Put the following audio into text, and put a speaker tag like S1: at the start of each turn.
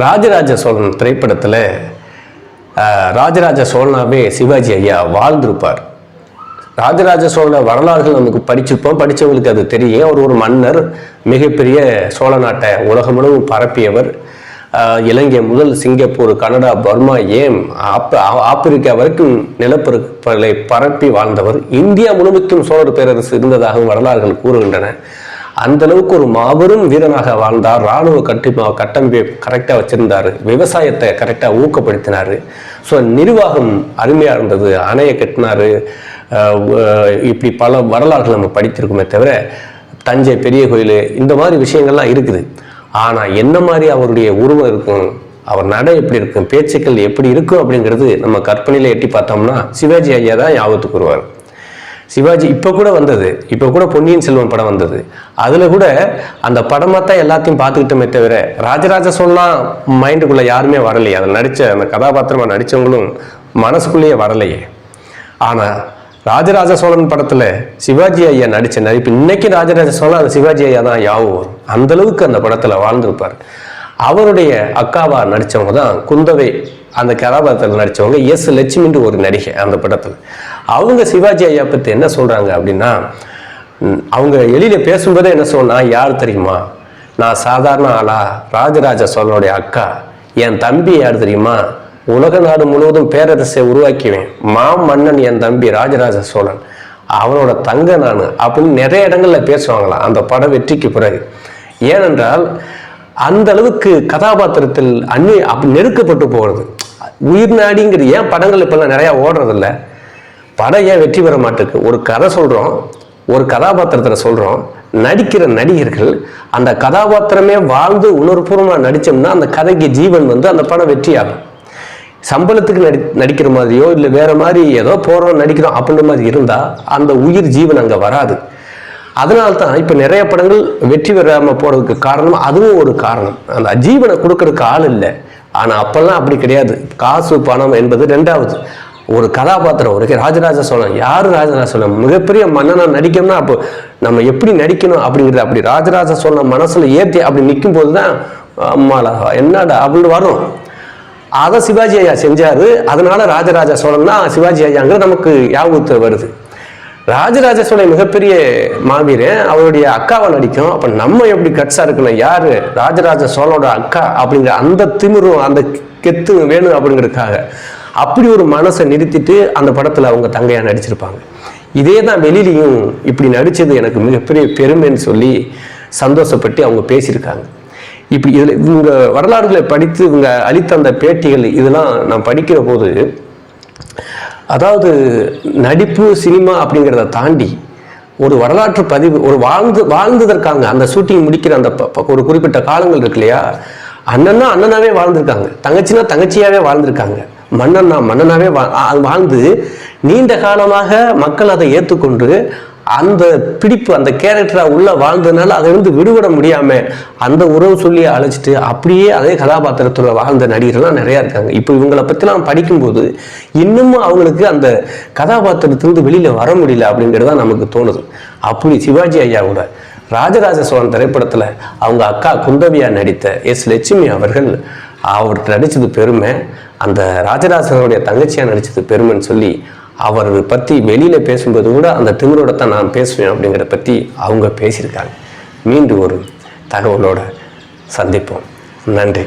S1: ராஜராஜ சோழன் திரைப்படத்தில் ராஜராஜ சோழனாவே சிவாஜி ஐயா வாழ்ந்திருப்பார். ராஜராஜ சோழ வரலாறுகள் நமக்கு படிச்சிருப்போம். படித்தவங்களுக்கு அது தெரியும். அவர் ஒரு மன்னர் மிகப்பெரிய சோழ நாட்டை உலகம் முழுவதும் பரப்பியவர் இலங்கை முதல் சிங்கப்பூர் கனடா பர்மா ஏம் ஆப் ஆப்பிரிக்கா வரைக்கும் நிலப்பரப்புகளை பரப்பி வாழ்ந்தவர். இந்தியா முழுமைக்கும் சோழர் பேரரசு இருந்ததாகவும் வரலாறுகள் கூறுகின்றன. அந்த அளவுக்கு ஒரு மாபெரும் வீரனாக வாழ்ந்தார். இராணுவ கட்டி கட்டமைப்பை கரெக்டாக வச்சிருந்தார். விவசாயத்தை கரெக்டாக ஊக்கப்படுத்தினார். ஸோ நிர்வாகம் அருமையாக இருந்தது. அணையை கட்டினார். இப்படி பல வரலாறுகள் நம்ம படித்திருக்கோமே தவிர தஞ்சை பெரிய கோயில் இந்த மாதிரி விஷயங்கள்லாம் இருக்குது. ஆனால் என்ன மாதிரி அவருடைய உருவம் இருக்கும்? அவர் நடை எப்படி இருக்கும்? பேச்சுக்கள் எப்படி இருக்கும்? அப்படிங்கிறது நம்ம கற்பனையில் எட்டி பார்த்தோம்னா சிவாஜி ஐயா தான் ஞாபகத்துக்கு வருவார். சிவாஜி இப்போ கூட வந்தது. இப்போ கூட பொன்னியின் செல்வன் படம் வந்தது. அதில் கூட அந்த படமாக தான் எல்லாத்தையும் பார்த்துக்கிட்டோமே தவிர ராஜராஜ சோழலாம் மைண்டுக்குள்ளே யாருமே வரலையே. அதில் நடித்த அந்த கதாபாத்திரமாக நடித்தவங்களும் மனசுக்குள்ளேயே வரலையே. ஆனால் ராஜராஜ சோழன் படத்தில் சிவாஜி ஐயா நடித்த நடிப்பு இன்னைக்கு ராஜராஜ சோழன் அந்த சிவாஜி ஐயா தான் யாவும் வரும் அந்த அளவுக்கு அந்த படத்தில் வாழ்ந்திருப்பார். அவருடைய அக்காவா நடித்தவங்க தான் குந்தவை அந்த கதாபாத்திரத்தில் நடித்தவங்க எஸ். லட்சுமின்ற ஒரு நடிகை அந்த படத்தில். அவங்க சிவாஜி ஐயா பற்றி என்ன சொல்கிறாங்க அப்படின்னா அவங்க எளியில பேசும்போதே என்ன சொன்னா யார் தெரியுமா? நான் சாதாரண ஆளா? ராஜராஜ சோழனுடைய அக்கா. என் தம்பி யார் தெரியுமா? உலக நாடு முழுவதும் பேரரசை உருவாக்கிவேன் மா மன்னன் என் தம்பி ராஜராஜ சோழன். அவனோட தங்க நான் அப்படின்னு நிறைய இடங்களில் பேசுவாங்களாம் அந்த பட வெற்றிக்கு பிறகு. ஏனென்றால் அந்த அளவுக்கு கதாபாத்திரத்தில் அந்நி அப்படி நெருக்கப்பட்டு போகிறது உயிர் நாடிங்கிற ஏன் படங்கள் இப்பெல்லாம் நிறையா ஓடுறதில்ல? படம் ஏன் வெற்றி பெற மாட்டேருக்கு ஒரு கதை சொல்கிறோம் ஒரு கதாபாத்திரத்தில் சொல்கிறோம் நடிக்கிற நடிகர்கள் அந்த கதாபாத்திரமே வாழ்ந்து உணர்வுபூர்வமாக நடித்தோம்னா அந்த கதைக்கு ஜீவன் வந்து அந்த படம் வெற்றியாகும். சம்பளத்துக்கு நடி நடிக்கிற மாதிரியோ இல்லை வேற மாதிரி ஏதோ போகிறோம் நடிக்கிறோம் அப்படின்ற மாதிரி இருந்தால் அந்த உயிர் ஜீவன் அங்கே வராது. அதனால தான் இப்போ நிறைய படங்கள் வெற்றி பெறாமல் போகிறதுக்கு காரணம் அதுவும் ஒரு காரணம். அந்த ஜீவனை கொடுக்கறதுக்கு ஆள் இல்லை. ஆனால் அப்போல்லாம் அப்படி கிடையாது. காசு பணம் என்பது ரெண்டாவது. ஒரு கதாபாத்திரம் ஒரு ராஜராஜ சோழன். யார் ராஜராஜ சோழன்? மிகப்பெரிய மன்னனாக நடிக்கணும்னா அப்போ நம்ம எப்படி நடிக்கணும் அப்படிங்கிறது அப்படி ராஜராஜ சோழன் மனசில் ஏற்றி அப்படி நிற்கும் போது தான் அம்மாடா என்னடா அப்படின்னு வரும். அதை சிவாஜி ஐயா செஞ்சார். அதனால ராஜராஜ சோழன் தான் சிவாஜி ஐயாங்கிறது நமக்கு ஞாபகத்து வருது. ராஜராஜ சோழன் மிகப்பெரிய மாவீரன். அவருடைய அக்காவை நடிக்கும். அப்போ நம்ம எப்படி கட்ஸாக இருக்கணும்? யார் ராஜராஜ சோழனோட அக்கா அப்படிங்கிற அந்த திமிரும் அந்த கெத்து வேணும் அப்படிங்கிறதுக்காக. அப்படி ஒரு மனசை நிறுத்திட்டு அந்த படத்தில் அவங்க தங்கையாக நடிச்சிருப்பாங்க. இதே தான் வெளியிலையும் இப்படி நடித்தது எனக்கு மிகப்பெரிய பெருமைன்னு சொல்லி சந்தோஷப்பட்டு அவங்க பேசியிருக்காங்க. இப்படி இதில் இவங்க வரலாறுகளை படித்து இவங்க அளித்த அந்த பேட்டிகள் இதெல்லாம் நான் படிக்கிற போது அதாவது நடிப்பு சினிமா அப்படிங்கிறத தாண்டி ஒரு வரலாற்று பதிவு ஒரு வாழ்ந்து வாழ்ந்ததற்காங்க அந்த ஷூட்டிங் முடிக்கிற அந்த ப- ஒரு குறிப்பிட்ட காலங்கள் இருக்கு இல்லையா? அண்ணன்னா அண்ணனாவே வாழ்ந்திருக்காங்க. தங்கச்சினா தங்கச்சியாவே வாழ்ந்திருக்காங்க. மன்னன்னா மன்னனாவே வா அது வாழ்ந்து நீண்ட காலமாக மக்கள் அதை ஏற்றுக்கொண்டு அந்த பிடிப்பு அந்த கேரக்டராக உள்ளே வாழ்ந்ததுனால அதை வந்து விடுபட முடியாமல் அந்த உறவு சொல்லி அழைச்சிட்டு அப்படியே அதே கதாபாத்திரத்தில் வாழ்ந்த நடிகர்லாம் நிறையா இருக்காங்க. இப்போ இவங்களை பற்றிலாம் படிக்கும்போது இன்னமும் அவங்களுக்கு அந்த கதாபாத்திரத்திலிருந்து வெளியில் வர முடியல அப்படிங்கிறது தான் நமக்கு தோணுது. அப்படி சிவாஜி ஐயா கூட ராஜராஜ சோழன் திரைப்படத்தில் அவங்க அக்கா குந்தவியா நடித்த எஸ் லட்சுமி அவர்கள் அவர் நடித்தது பெருமை. அந்த ராஜராஜனுடைய தங்கச்சியாக நடிச்சது பெருமைன்னு சொல்லி அவர் பற்றி வெளியில் பேசும்போது கூட அந்த திமிரோட தான் நான் பேசுவேன் அப்படிங்கிறத பற்றி அவங்க பேசியிருக்காங்க. மீண்டும் ஒரு தகவலோட சந்திப்போம். நன்றி.